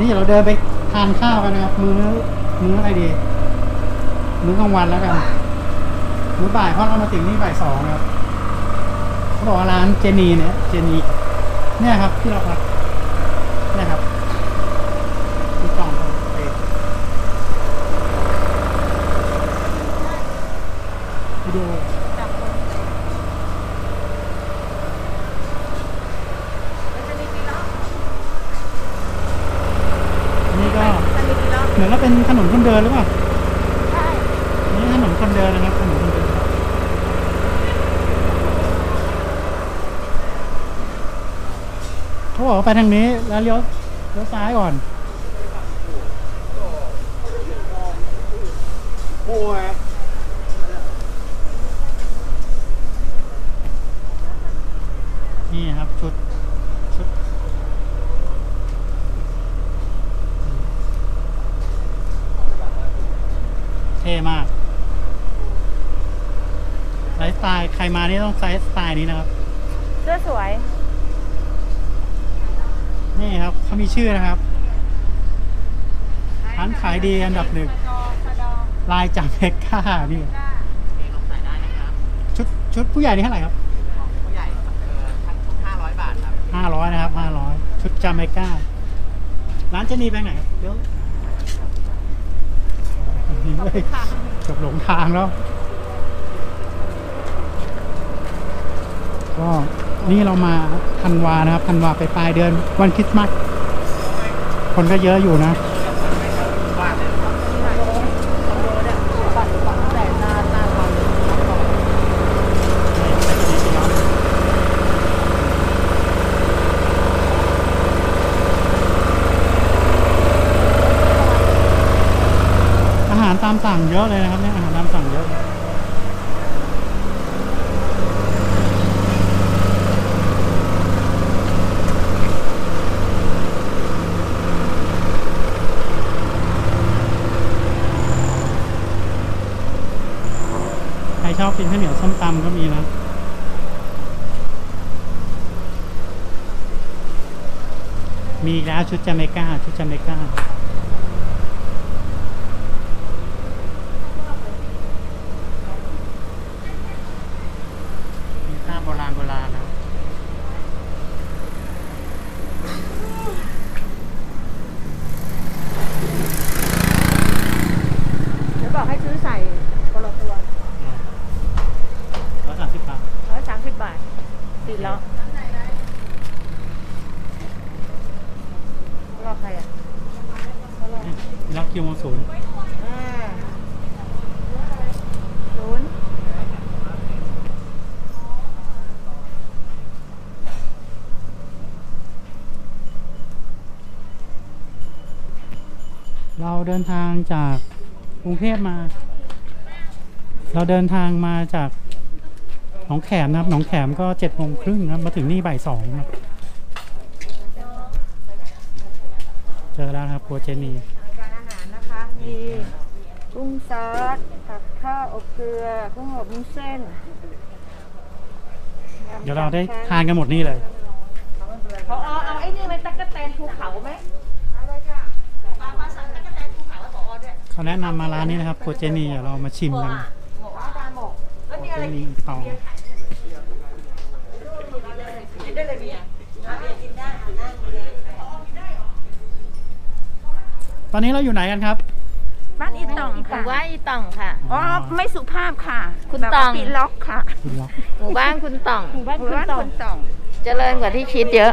นี่เราเดินไปทานข้าวกันนะครับ มื้อมื้ออะไรดี มื้อกลางวันแล้วกัน มื้อบ่ายเพราะเรามาถึงนี่บ่ายสองครับเขาบอกว่าร้านเจนีเนี่ย เจนีเนี่ยครับที่เราพักเนี่ยครับที่กล่องของเองวิดีโอ นี่ก็ เหมือนว่าเป็นถนนคนเดินหรือเปล่าใช่นี่ถนนคนเดินนะครับถนนคนเดินเขาบอกว่าไปทางนี้แล้วเลี้ยวเลี้ยวซ้ายก่อนโอ้ยครับชุดชุด เท่ มากไลฟ์สไตล์ใครมานี่ต้องไซส์สไตล์นี้นะครับ เสื้อสวย นี่ครับเขามีชื่อนะครับร้านขายดีอันดับหนึ่งลายจากเพกก้านี่ชุดชุดผู้ใหญ่นี่เท่าไหร่ครับผู้ใหญ่เออทั้งชุด500บาทครับห้าร้อยนะครับห้าร้อยชุดจาเมการ้านเจนีไปไหนครับเดี๋ยว เฮ้ยเกือบหลงทางแล้ว ก็นี่เรามาธันวานะครับธันวาไปปลายเดือนวันคริสต์มาสคนก็เยอะอยู่นะ อาหาร ตามสั่งเยอะเลยนะครับเนี่ยอาหารตามสั่งเยอะใครชอบกินข้าวเหนียวส้มตำก็มีนะ มีแล้วชุดจาเมกาชุดจาเมกา มีภาพโบราณโบราณนะ เดี๋ยวบอกให้ซื้อใส่คนละตัว ร้อยสามสิบบาท ร้อยสามสิบบาทติดแล้วรอใครอะ ล็อ กคิวโมศูนย์อ่าศูนย์เราเดินทางจากกรุงเทพมา เราเดินทางมาจากหนองแขมนะครับหนองแขมก็เจ็ดโมงครึ่งครับมาถึงนี่บ่ายสองครับเจอแล้วครับครัวเจนี รายการอาหารนะคะ มีกุ้ง ซอสผักข้าวอบเกลือกุ้งอบมุ้นเส้นเดี๋ยวเราได้ทานกันหมดนี่เลยพอเอาไอ้นี่มันตั๊กแตนภูเขาไหมเขาแนะนำมาร้านนี้นะครับครัวเจนีเดี๋ยวเรามาชิมกันหมกอาจารย์หมกแล้วมีเจอะไรนีเตากินได้เลยเมียตอนนี้เราอยู่ไหนกันครับ บ้านอีต่องหค่ะมู่บ้านอีต่องค่ะ อ๋อไม่สุภาพค่ะคุณแบบว่าตอง ปีล็อกค่ะคุณล็อกหมู่บ้านคุณต่อง หมู่บ้านคุณตอง เจริญกว่าที่คิดเยอะ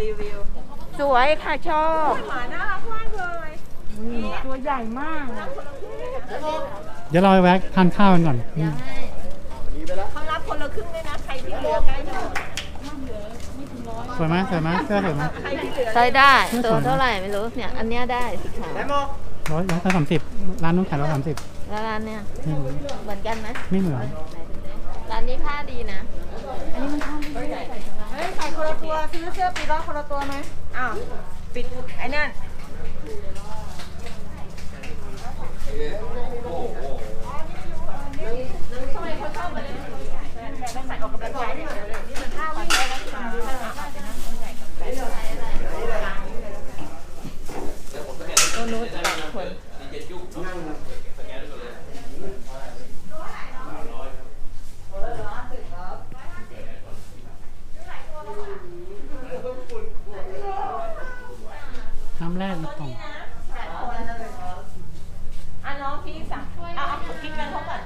สวยค่ะชอบหมาน่ารักมากเลยตัวใหญ่มาก เดี๋ยวเราไปแวะทานข้าวกันก่อนอืมเขารับคนละครึ่งด้วยนะใครที่เหลือใกล้หมดสวยไหมสวยไหมเสื้อสวยไหมใครที่เหลือใช้ได้ไม่สตัววยเท่าไหร่ไม่รู้เนี่ย อันเนี้ยได้สีขาว ร้อยร้อยสามสิบร้านนู้นขายร้อยสามสิบแล้วร้านเนี้ยไม่รู้เหมือนกันไหมไม่เหมือน ร้านนี้ผ้าดีนะเฮ้ยใส่คนละตัวซื้อเสื้อปีล็อกคนละตัวไหมอ้าวปิดไอ้นั่นน้ำ น้ำแรกนะตรงอะน้องพี่สั่งเอาเอาพริกกันเขาก่อน